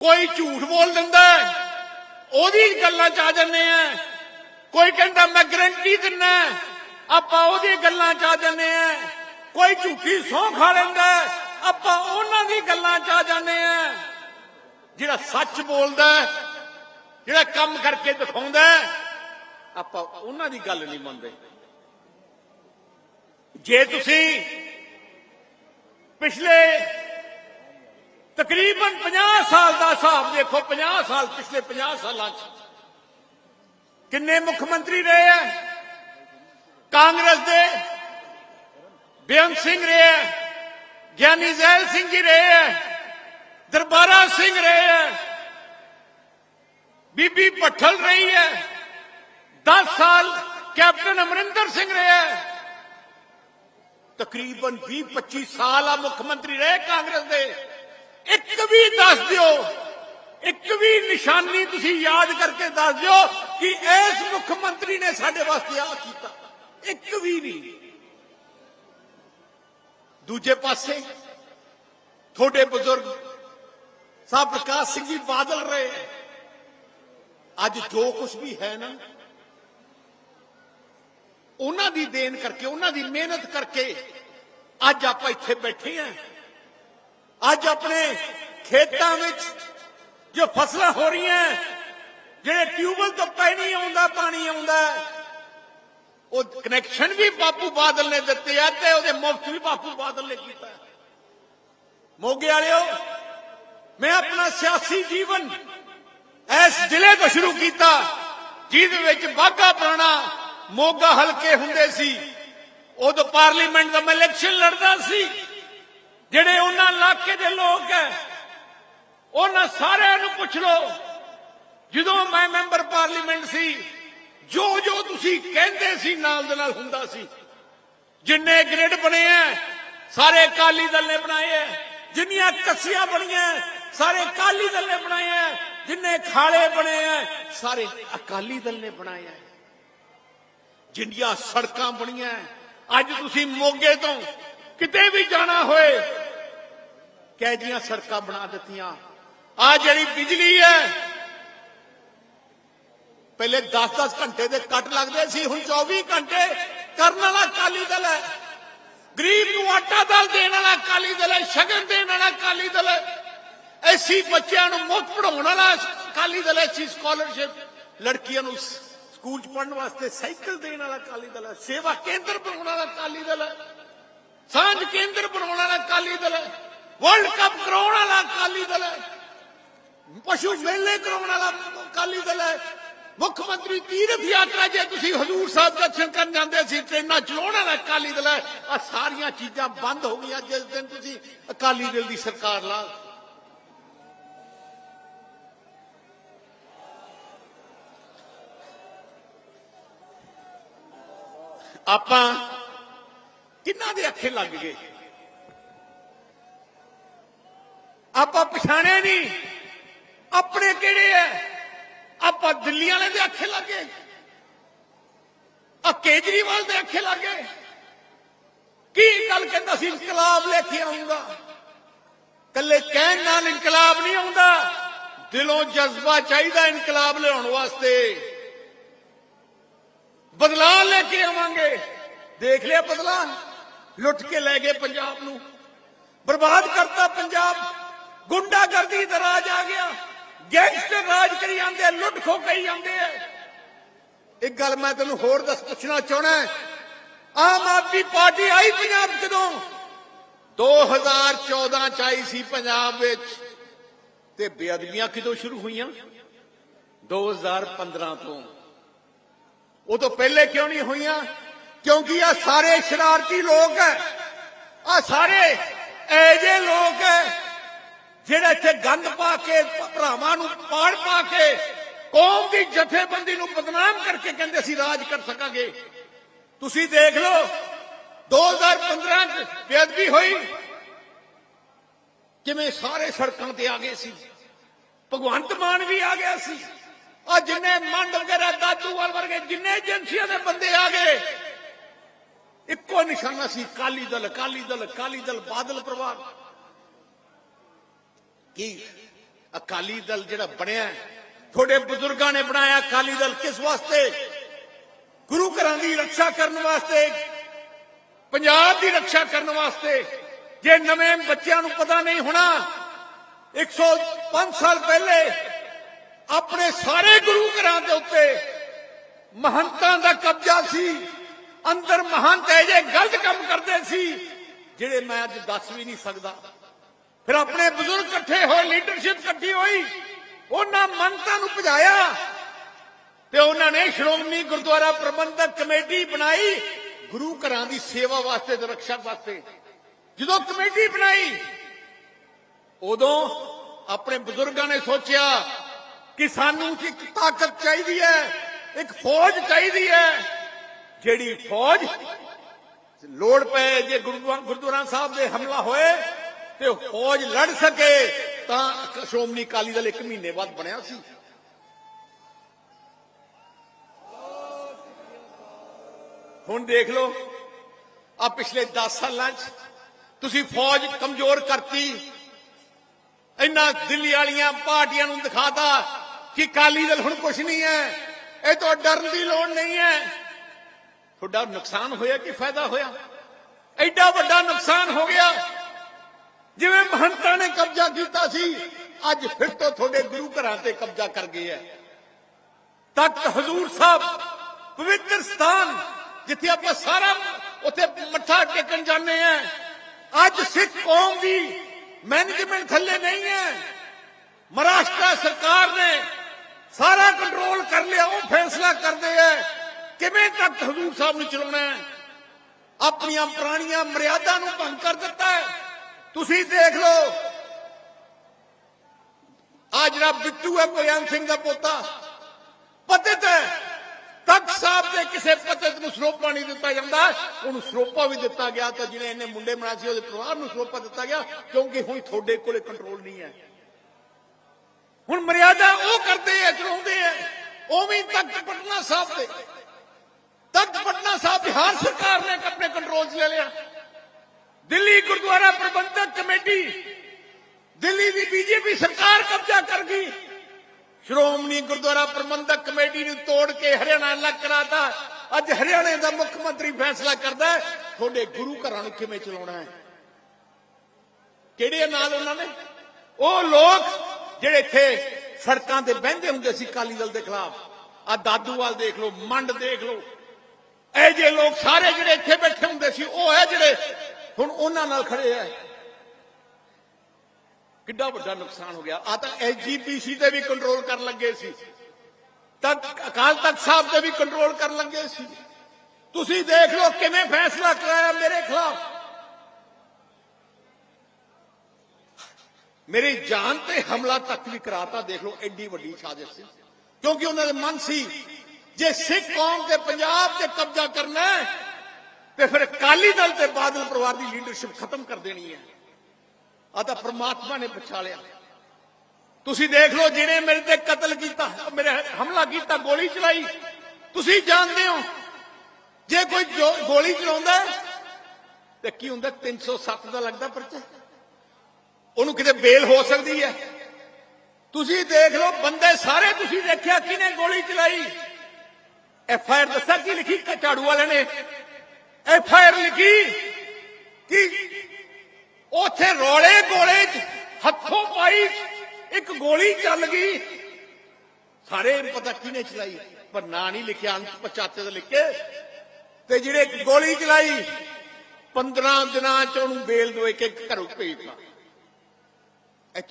ਕੋਈ ਝੂਠ ਬੋਲ ਦਿੰਦਾ ਉਹਦੀ ਗੱਲਾਂ ਚ ਆ ਜੰਨੇ ਆ। ਕੋਈ ਕਹਿੰਦਾ, ਮੈਂ ਗਰੰਟੀ ਦਿੰਨਾ ਆਪਾਂ ਉਹਦੀ ਗੱਲਾਂ ਚ ਆ ਜੰਨੇ ਆ। ਕੋਈ ਝੂਠੀ ਸੌਂ ਖਾ ਲੈਂਦਾ ਆਪਾਂ ਉਹਨਾਂ ਦੀ ਗੱਲਾਂ ਚ ਆ ਜਾਂਦੇ ਆ। ਜਿਹੜਾ ਸੱਚ ਬੋਲਦਾ ਜਿਹੜਾ ਕੰਮ ਕਰਕੇ ਦਿਖਾਉਂਦਾ ਆਪਾਂ ਉਹਨਾਂ ਦੀ ਗੱਲ ਨਹੀਂ ਮੰਨਦੇ। ਜੇ ਤੁਸੀਂ ਪਿਛਲੇ ਤਕਰੀਬਨ 50 ਸਾਲ ਦਾ ਹਿਸਾਬ ਦੇਖੋ 50 ਸਾਲ, ਪਿਛਲੇ 50 ਸਾਲਾਂ ਚ। ਕਿੰਨੇ ਮੁੱਖ ਮੰਤਰੀ ਰਹੇ ਆ ਕਾਂਗਰਸ ਦੇ ਬੇਅੰਤ ਸਿੰਘ ਰਹੇ ਆ ਗਿਆਨੀ ਜ਼ੈਲ ਸਿੰਘ ਜੀ ਰਹੇ ਆ ਦਰਬਾਰਾ ਸਿੰਘ ਰਹੇ ਆ ਬੀਬੀ ਪੱਠਲ ਰਹੀ ਹੈ 10 ਸਾਲ ਕੈਪਟਨ ਅਮਰਿੰਦਰ ਸਿੰਘ ਰਹੇ ਆ ਤਕਰੀਬਨ 20 25 ਸਾਲ ਆ ਮੁੱਖ ਮੰਤਰੀ ਰਹੇ ਕਾਂਗਰਸ ਦੇ। ਇੱਕ ਵੀ ਦੱਸ ਦਿਓ। ਇੱਕ ਵੀ ਨਿਸ਼ਾਨੀ ਤੁਸੀਂ ਯਾਦ ਕਰਕੇ ਦੱਸ ਦਿਓ ਕਿ ਇਸ ਮੁੱਖ ਮੰਤਰੀ ਨੇ ਸਾਡੇ ਵਾਸਤੇ ਆ ਕੀਤਾ। ਇੱਕ ਵੀ ਨਹੀਂ। ਦੂਜੇ ਪਾਸੇ ਤੁਹਾਡੇ ਬਜ਼ੁਰਗ ਸਾਹਿਬ ਪ੍ਰਕਾਸ਼ ਸਿੰਘ ਜੀ ਬਾਦਲ ਰਹੇ ਅੱਜ ਜੋ ਕੁਝ ਵੀ ਹੈ ਨਾ, ਉਹਨਾਂ ਦੀ ਦੇਣ ਕਰਕੇ, ਉਹਨਾਂ ਦੀ ਮਿਹਨਤ ਕਰਕੇ ਅੱਜ ਆਪਾਂ ਇੱਥੇ ਬੈਠੇ ਆਂ ਅੱਜ ਆਪਣੇ ਖੇਤਾਂ ਵਿੱਚ ਜੋ ਫਸਲਾਂ ਹੋ ਰਹੀਆਂ ਜਿਹੜੇ ਟਿਊਬਲ ਤੋਂ ਪਾਣੀ ਆਉਂਦਾ ਪਾਣੀ ਆਉਂਦਾ ਉਹ ਕਨੈਕਸ਼ਨ ਵੀ ਬਾਪੂ ਬਾਦਲ ਨੇ ਦਿੱਤੇ ਆ ਤੇ ਉਹਦੇ ਮੁਫਤ ਵੀ ਬਾਪੂ ਬਾਦਲ ਨੇ ਕੀਤਾ ਮੋਗੇ ਵਾਲਿਓ, ਮੈਂ ਆਪਣਾ ਸਿਆਸੀ ਜੀਵਨ ਇਸ ਜ਼ਿਲ੍ਹੇ ਤੋਂ ਸ਼ੁਰੂ ਕੀਤਾ, ਜਿਹਦੇ ਵਿੱਚ ਬਾਗਾ ਪੁਰਾਣਾ ਮੋਗਾ ਹਲਕੇ ਹੁੰਦੇ ਸੀ, ਉਦੋਂ ਪਾਰਲੀਮੈਂਟ ਦਾ ਮੈਂ ਇਲੈਕਸ਼ਨ ਲੜਦਾ ਸੀ। ਜਿਹੜੇ ਉਹਨਾਂ ਇਲਾਕੇ ਦੇ ਲੋਕ ਹੈ, ਉਹਨਾਂ ਸਾਰਿਆਂ ਨੂੰ ਪੁੱਛ ਲਓ। ਜਦੋਂ ਮੈਂ ਮੈਂਬਰ ਪਾਰਲੀਮੈਂਟ ਸੀ ਜੋ ਜੋ ਤੁਸੀਂ ਕਹਿੰਦੇ ਸੀ ਨਾਲ ਦੇ ਨਾਲ ਹੁੰਦਾ ਸੀ। ਜਿੰਨੇ ਗ੍ਰਿਡ ਬਣੇ ਆ ਸਾਰੇ ਅਕਾਲੀ ਦਲ ਨੇ ਬਣਾਏ ਆ ਜਿੰਨੀਆਂ ਕੱਸੀਆਂ ਬਣੀਆਂ ਸਾਰੇ ਅਕਾਲੀ ਦਲ ਨੇ ਬਣਾਏ ਆ ਜਿੰਨੇ ਖਾਲੇ ਬਣੇ ਆ ਸਾਰੇ ਅਕਾਲੀ ਦਲ ਨੇ ਬਣਾਏ ਆ ਜਿੰਨੀਆਂ ਸੜਕਾਂ ਬਣੀਆਂ ਅੱਜ ਤੁਸੀਂ ਮੋਗੇ ਤੋਂ ਕਿਤੇ ਵੀ ਜਾਣਾ ਹੋਏ ਕਹਿ ਜੀਆਂ ਸੜਕਾਂ ਬਣਾ ਦਿੱਤੀਆਂ। ਆ ਜਿਹੜੀ ਬਿਜਲੀ ਹੈ, ਪਹਿਲੇ 10-10 ਘੰਟੇ ਦੇ ਕੱਟ ਲੱਗਦੇ ਸੀ, ਹੁਣ 24 ਘੰਟੇ ਕਰਨ ਵਾਲਾ ਅਕਾਲੀ ਦਲ ਹੈ। ਗਰੀਬ ਨੂੰ ਆਟਾ ਦਲ ਦੇਣ ਵਾਲਾ ਅਕਾਲੀ ਦਲ ਹੈ, ਸ਼ਗਨ ਦੇਣ ਵਾਲਾ ਅਕਾਲੀ ਦਲ ਹੈ। ਐਸੀ ਬੱਚਿਆਂ ਨੂੰ ਮੁਫਤ ਪੜਾਉਣ ਵਾਲਾ ਅਕਾਲੀ ਦਲ ਹੈ, ਐਸੀ ਸਕਾਲਰਸ਼ਿਪ ਲੜਕੀਆਂ ਨੂੰ ਸਕੂਲ ਚ ਪੜਨ ਵਾਸਤੇ ਸਾਈਕਲ ਦੇਣ ਵਾਲਾ ਅਕਾਲੀ ਦਲ ਹੈ, ਸੇਵਾ ਕੇਂਦਰ ਬਣਾਉਣ ਵਾਲਾ ਅਕਾਲੀ ਦਲ ਹੈ। ਸਾਂਝ ਕੇਂਦਰ ਬਣਾਉਣ ਵਾਲਾ ਅਕਾਲੀ ਦਲ ਹੈ। ਵਰਲਡ ਕੱਪ ਕਰਾਉਣ ਵਾਲਾ ਅਕਾਲੀ ਦਲ ਹੈ। ਪਸ਼ੂ ਮੇਲੇ ਕਰਾਉਣ ਵਾਲਾ ਅਕਾਲੀ ਦਲ ਹੈ। ਮੁੱਖ ਮੰਤਰੀ ਤੀਰਥ ਯਾਤਰਾ ਜੇ ਤੁਸੀਂ ਹਜ਼ੂਰ ਸਾਹਿਬ ਦਰਸ਼ਨ ਕਰਨ ਜਾਂਦੇ ਸੀ, ਟ੍ਰੇਨਾਂ ਚਲਾਉਣ ਵਾਲਾ ਅਕਾਲੀ ਦਲ ਹੈ। ਆ ਸਾਰੀਆਂ ਚੀਜ਼ਾਂ ਬੰਦ ਹੋ ਗਈਆਂ ਜਿਸ ਦਿਨ ਤੁਸੀਂ ਅਕਾਲੀ ਦਲ ਦੀ ਸਰਕਾਰ ਲਾ ਆਪਾਂ ਕਿੰਨਾ ਦੇ ਅੱਖੇ ਲੱਗ ਗਏ? ਆਪਾਂ ਪਛਾਣਿਆ ਨਹੀਂ। ਆਪਣੇ ਕਿਹੜੇ ਐ? ਆਪਾਂ ਦਿੱਲੀ ਵਾਲੇ ਦੇ ਅੱਖੇ ਲੱਗੇ ਆ ਕੇਜਰੀਵਾਲ ਦੇ ਅੱਖੇ ਲੱਗੇ ਕੀ ਗੱਲ ਕਹਿੰਦਾ ਸੀ, ਇਨਕਲਾਬ ਲੈ ਕੇ ਆਉਂਗਾ? ਕੱਲੇ ਕਹਿਣ ਨਾਲ ਇਨਕਲਾਬ ਨਹੀਂ ਆਉਂਦਾ। ਦਿਲੋਂ ਜਜ਼ਬਾ ਚਾਹੀਦਾ ਇਨਕਲਾਬ ਲਿਆਉਣ ਵਾਸਤੇ। ਬਦਲਾਅ ਲੈ ਕੇ ਆਵਾਂਗੇ। ਦੇਖ ਲਿਆ ਬਦਲਾਅ। ਲੁੱਟ ਕੇ ਲੈ ਗਏ ਪੰਜਾਬ ਨੂੰ। ਬਰਬਾਦ ਕਰਤਾ ਪੰਜਾਬ। ਗੁੰਡਾਗਰਦੀ ਦਾ ਰਾਜ ਆ ਗਿਆ। ਗੈਂਗਸਟਰ ਰਾਜ ਕਰੀ ਜਾਂਦੇ ਲੁੱਟ ਖੋ ਕਰੀ ਜਾਂਦੇ ਆ। ਇੱਕ ਗੱਲ ਮੈਂ ਤੈਨੂੰ ਹੋਰ ਦੱਸ ਪੁੱਛਣਾ ਚਾਹਣਾ ਆਮ ਆਦਮੀ ਪਾਰਟੀ ਆਈ ਪੰਜਾਬ 'ਚ ਕਦੋਂ 2014 ਚ ਆਈ ਸੀ ਪੰਜਾਬ ਵਿੱਚ। ਤੇ ਬੇਅਦਬੀਆਂ ਕਿਦੋਂ ਸ਼ੁਰੂ ਹੋਈਆਂ? 2015 ਤੋਂ। ਉਹ ਤੋਂ ਪਹਿਲੇ ਕਿਉਂ ਨਹੀਂ ਹੋਈਆਂ? ਕਿਉਂਕਿ ਆ ਸਾਰੇ ਸ਼ਰਾਰਤੀ ਲੋਕ ਹੈ। ਆ ਸਾਰੇ ਐਜੇ ਲੋਕ ਹੈ ਜਿਹੜੇ ਇੱਥੇ ਗੰਦ ਪਾ ਕੇ ਭਰਾਵਾਂ ਨੂੰ ਪਾੜ ਪਾ ਕੇ ਕੌਮ ਦੀ ਜਥੇਬੰਦੀ ਨੂੰ ਬਦਨਾਮ ਕਰਕੇ ਕਹਿੰਦੇ ਅਸੀਂ ਰਾਜ ਕਰ ਸਕਾਂਗੇ। ਤੁਸੀਂ ਦੇਖ ਲਓ 2015 ਚ ਬੇਅਦਬੀ ਹੋਈ। ਕਿਵੇਂ ਸਾਰੇ ਸੜਕਾਂ ਤੇ ਆ ਗਏ ਸੀ। ਭਗਵੰਤ ਮਾਨ ਵੀ ਆ ਗਿਆ ਸੀ। ਆ ਜਿੰਨੇ ਮੰਡ ਵਗੈਰਾ, ਦਾਦੂਵਾਲ ਵਰਗੇ ਜਿੰਨੇ ਏਜੰਸੀਆਂ ਦੇ ਬੰਦੇ ਆ ਗਏ। ਇੱਕੋ ਨਿਸ਼ਾਨਾ ਸੀ ਕਾਲੀ ਦਲ ਕਾਲੀ ਦਲ ਕਾਲੀ ਦਲ, ਬਾਦਲ ਪਰਿਵਾਰ। ਕੀ ਅਕਾਲੀ ਦਲ ਜਿਹੜਾ ਬਣਿਆ ਤੁਹਾਡੇ ਬਜ਼ੁਰਗਾਂ ਨੇ ਬਣਾਇਆ ਅਕਾਲੀ ਦਲ ਕਿਸ ਵਾਸਤੇ? ਗੁਰੂ ਘਰਾਂ ਦੀ ਰੱਖਿਆ ਕਰਨ ਵਾਸਤੇ, ਪੰਜਾਬ ਦੀ ਰੱਖਿਆ ਕਰਨ ਵਾਸਤੇ। ਜੇ ਨਵੇਂ ਬੱਚਿਆਂ ਨੂੰ ਪਤਾ ਨਹੀਂ ਹੋਣਾ 105 ਸਾਲ ਪਹਿਲੇ ਆਪਣੇ ਸਾਰੇ ਗੁਰੂ ਘਰਾਂ ਦੇ ਉੱਤੇ ਮਹੰਤਾਂ ਦਾ ਕਬਜ਼ਾ ਸੀ, ਅੰਦਰ ਮਹੰਤ ਇਹ ਜੇ ਗਲਤ ਕੰਮ ਕਰਦੇ ਸੀ, ਜਿਹੜੇ ਮੈਂ ਅੱਜ ਦੱਸ ਵੀ ਨਹੀਂ ਸਕਦਾ। ਫਿਰ ਆਪਣੇ ਬਜ਼ੁਰਗ ਇਕੱਠੇ ਹੋਏ ਲੀਡਰਸ਼ਿਪ ਇਕੱਠੀ ਹੋਈ, ਉਹਨਾਂ ਮੰਤਾਂ ਨੂੰ ਭਜਾਇਆ ਤੇ ਉਹਨਾਂ ਨੇ ਸ਼੍ਰੋਮਣੀ ਗੁਰਦੁਆਰਾ ਪ੍ਰਬੰਧਕ ਕਮੇਟੀ ਬਣਾਈ ਗੁਰੂ ਘਰਾਂ ਦੀ ਸੇਵਾ ਵਾਸਤੇ ਤੇ ਰੱਖਿਆ ਵਾਸਤੇ। ਜਦੋਂ ਕਮੇਟੀ ਬਣਾਈ, ਉਦੋਂ ਆਪਣੇ ਬਜ਼ੁਰਗਾਂ ਨੇ ਸੋਚਿਆ ਕਿ ਸਾਨੂੰ ਇੱਕ ਤਾਕਤ ਚਾਹੀਦੀ ਹੈ, ਇੱਕ ਫੌਜ ਚਾਹੀਦੀ ਹੈ, ਜਿਹੜੀ ਫੌਜ ਲੋੜ ਪਏ, ਜੇ ਗੁਰਦੁਆਰਾ ਸਾਹਿਬ ਦੇ ਹਮਲਾ ਹੋਏ ਤੇ ਫੌਜ ਲੜ ਸਕੇ, ਤਾਂ ਸ਼੍ਰੋਮਣੀ ਅਕਾਲੀ ਦਲ ਇੱਕ ਮਹੀਨੇ ਬਾਅਦ ਬਣਿਆ ਸੀ। ਹੁਣ ਦੇਖ ਲਓ ਆ ਪਿਛਲੇ 10 ਸਾਲਾਂ 'ਚ ਤੁਸੀਂ ਫੌਜ ਕਮਜ਼ੋਰ ਕਰਤੀ, ਇੰਨਾ ਦਿੱਲੀ ਵਾਲੀਆਂ ਪਾਰਟੀਆਂ ਨੂੰ ਦਿਖਾਤਾ ਕਿ ਕਾਲੀ ਦਲ ਹੁਣ ਕੁਝ ਨਹੀਂ ਹੈ, ਇਹ ਤੋਂ ਡਰਨ ਦੀ ਲੋੜ ਨਹੀਂ ਹੈ। ਤੁਹਾਡਾ ਨੁਕਸਾਨ ਹੋਇਆ ਕਿ ਫਾਇਦਾ ਹੋਇਆ? ਐਡਾ ਵੱਡਾ ਨੁਕਸਾਨ ਹੋ ਗਿਆ ਜਿਵੇਂ ਮਹੰਤਾਂ ਨੇ ਕਬਜ਼ਾ ਕੀਤਾ ਸੀ, ਅੱਜ ਫਿਰ ਤੋਂ ਤੁਹਾਡੇ ਗੁਰੂ ਘਰਾਂ ਤੇ ਕਬਜ਼ਾ ਕਰ ਗਏ ਹੈ ਤਖਤ ਹਜ਼ੂਰ ਸਾਹਿਬ, ਪਵਿੱਤਰ ਸਥਾਨ, ਜਿੱਥੇ ਆਪਾਂ ਸਾਰਾ ਉੱਥੇ ਮੱਥਾ ਟੇਕਣ ਜਾਂਦੇ ਆ ਅੱਜ ਸਿੱਖ ਕੌਮ ਦੀ ਮੈਨੇਜਮੈਂਟ ਥੱਲੇ ਨਹੀਂ ਹੈ ਮਹਾਰਾਸ਼ਟਰ ਸਰਕਾਰ ਨੇ ਸਾਰਾ ਕੰਟਰੋਲ ਕਰ ਲਿਆ, ਉਹ ਫੈਸਲਾ ਕਰਦੇ ਆ ਕਿਵੇਂ ਤੱਕ ਹਜ਼ੂਰ ਸਾਹਿਬ ਨੂੰ ਚਲਾਉਣਾ ਹੈ ਆਪਣੀਆਂ ਪੁਰਾਣੀਆਂ ਮਰਿਆਦਾ ਨੂੰ ਭੰਗ ਕਰ ਦਿੱਤਾ ਹੈ ਤੁਸੀਂ ਦੇਖ ਲਓ ਆ ਜਿਹੜਾ ਬਿੱਟੂ ਹੈ ਬਰਿਆਨ ਸਿੰਘ ਦਾ ਪੋਤਾ ਪਤਿਤ ਹੈ ਤਖਤ ਸਾਹਿਬ ਦੇ ਕਿਸੇ ਪਤਿਤ ਨੂੰ ਸਰੋਪਾ ਨਹੀਂ ਦਿੱਤਾ ਜਾਂਦਾ ਉਹਨੂੰ ਸਰੋਪਾ ਵੀ ਦਿੱਤਾ ਗਿਆ ਤਾਂ ਜਿਹਨੇ ਇਹਨੇ ਮੁੰਡੇ ਬਣਾ ਸੀ ਉਹਦੇ ਪਰਿਵਾਰ ਨੂੰ ਸਰੋਪਾ ਦਿੱਤਾ ਗਿਆ ਕਿਉਂਕਿ ਹੁਣ ਤੁਹਾਡੇ ਕੋਲੇ ਕੰਟਰੋਲ ਨਹੀਂ ਹੈ ਹੁਣ ਮਰਿਆਦਾ ਉਹ ਕਰਦੇ ਆ ਚਲਾਉਂਦੇ ਆ ਉਵੇਂ ਤਖਤ ਪਟਨਾ ਸਾਹਿਬ ਤੇ ਤਖਤ ਪਟਨਾ ਸਾਹਿਬ ਬਿਹਾਰ ਸਰਕਾਰ ਨੇ ਆਪਣੇ ਕੰਟਰੋਲ 'ਚ ਲੈ ਲਿਆ ਦਿੱਲੀ ਗੁਰਦੁਆਰਾ ਪ੍ਰਬੰਧਕ ਕਮੇਟੀ, ਦਿੱਲੀ ਦੀ ਬੀਜੇਪੀ ਸਰਕਾਰ ਕਬਜ਼ਾ ਕਰ ਗਈ। ਸ਼੍ਰੋਮਣੀ ਗੁਰਦੁਆਰਾ ਪ੍ਰਬੰਧਕ ਕਮੇਟੀ ਨੂੰ ਤੋੜ ਕੇ ਹਰਿਆਣਾ ਅਲੱਗ ਕਰਾਤਾ। ਅੱਜ ਹਰਿਆਣੇ ਦਾ ਮੁੱਖ ਮੰਤਰੀ ਫੈਸਲਾ ਕਰਦਾ ਤੁਹਾਡੇ ਗੁਰੂ ਘਰਾਂ ਨੂੰ ਕਿਵੇਂ ਚਲਾਉਣਾ ਹੈ? ਕਿਹੜੇ ਨਾਲ ਉਹਨਾਂ ਨੇ? ਉਹ ਲੋਕ ਜਿਹੜੇ ਇੱਥੇ ਸੜਕਾਂ ਤੇ ਬਹਿੰਦੇ ਹੁੰਦੇ ਸੀ ਕਾਲੀ ਦਲ ਦੇ ਖਿਲਾਫ ਆ ਦਾਦੂਵਾਲ ਦੇਖ ਲਓ, ਮੰਡ ਦੇਖ ਲਓ। ਇਹ ਜੇ ਲੋਕ ਸਾਰੇ ਜਿਹੜੇ ਇੱਥੇ ਬੈਠੇ ਹੁੰਦੇ ਸੀ, ਉਹ ਹੈ ਜਿਹੜੇ ਹੁਣ ਉਹਨਾਂ ਨਾਲ ਖੜੇ ਆ। ਕਿੱਡਾ ਵੱਡਾ ਨੁਕਸਾਨ ਹੋ ਗਿਆ। ਆ ਤਾਂ ਐਸਜੀਪੀਸੀ ਤੇ ਵੀ ਕੰਟਰੋਲ ਕਰਨ ਲੱਗੇ ਸੀ। ਤੱਕ ਅਕਾਲ ਤਖਤ ਸਾਹਿਬ ਤੇ ਵੀ ਕੰਟਰੋਲ ਕਰਨ ਲੱਗੇ ਸੀ। ਤੁਸੀਂ ਦੇਖ ਲਓ ਕਿਵੇਂ ਫੈਸਲਾ ਕਰਾਇਆ ਮੇਰੇ ਖਿਲਾਫ। ਮੇਰੀ ਜਾਨ ਤੇ ਹਮਲਾ ਤੱਕ ਵੀ ਕਰਾਤਾ ਦੇਖ ਲਓ ਐਡੀ ਵੱਡੀ ਸਾਜ਼ਿਸ਼ ਸੀ। ਕਿਉਂਕਿ ਉਹਨਾਂ ਦੇ ਮਨ ਸੀ ਜੇ ਸਿੱਖ ਕੌਮ ਤੇ ਪੰਜਾਬ ਤੇ ਕਬਜ਼ਾ ਕਰਨਾ ਹੈ ਤੇ ਫਿਰ ਅਕਾਲੀ ਦਲ ਤੇ ਬਾਦਲ ਪਰਿਵਾਰ ਦੀ ਲੀਡਰਸ਼ਿਪ ਖਤਮ ਕਰ ਦੇਣੀ ਹੈ। ਆ ਤਾਂ ਪ੍ਰਮਾਤਮਾ ਨੇ ਪਛਾਲਿਆ ਤੁਸੀਂ ਦੇਖ ਲਓ, ਜਿਹਨੇ ਮੇਰੇ ਤੇ ਕਤਲ ਕੀਤਾ, ਮੇਰੇ ਹਮਲਾ ਕੀਤਾ, ਗੋਲੀ ਚਲਾਈ, ਤੁਸੀਂ ਜਾਣਦੇ ਹੋ, ਜੇ ਕੋਈ ਗੋਲੀ ਚਲਾਉਂਦਾ ਤੇ ਕੀ ਹੁੰਦਾ 307 ਦਾ ਲੱਗਦਾ ਪਰਚਾ? ਉਹਨੂੰ ਕਿਤੇ ਬੇਲ ਹੋ ਸਕਦੀ ਹੈ। ਤੁਸੀਂ ਦੇਖ ਲਓ, ਬੰਦੇ ਸਾਰੇ ਤੁਸੀਂ ਦੇਖਿਆ ਕਿਨੇ ਗੋਲੀ ਚਲਾਈ? ਐਫ ਆਈ ਆਰ ਦੱਸਾਂ, ਕੀ ਲਿਖੀ ਝਾੜੂ ਵਾਲੇ ਨੇ? ਐਫ ਆਈ ਆਰ ਲਿਖੀ ਕਿ ਉਥੇ ਰੋਲੇ ਗੋਲੇ ਚ ਹੱਥੋਂ ਪਾਈ ਇੱਕ ਗੋਲੀ ਚੱਲ ਗਈ। ਸਾਰੇ ਪਤਾ ਕਿਹਨੇ ਚਲਾਈ, ਪਰ ਨਾਂ ਨਹੀਂ ਲਿਖਿਆ ਅੰਤ ਪਛਾਤੇ ਤੇ ਲਿਖ ਤੇ ਜਿਹੜੇ ਗੋਲੀ ਚਲਾਈ 15 ਦਿਨਾਂ ਚ ਉਹਨੂੰ ਬੇਲ ਦੋ ਇੱਕ ਇੱਕ ਘਰੋਂ ਭੇਜਤਾ।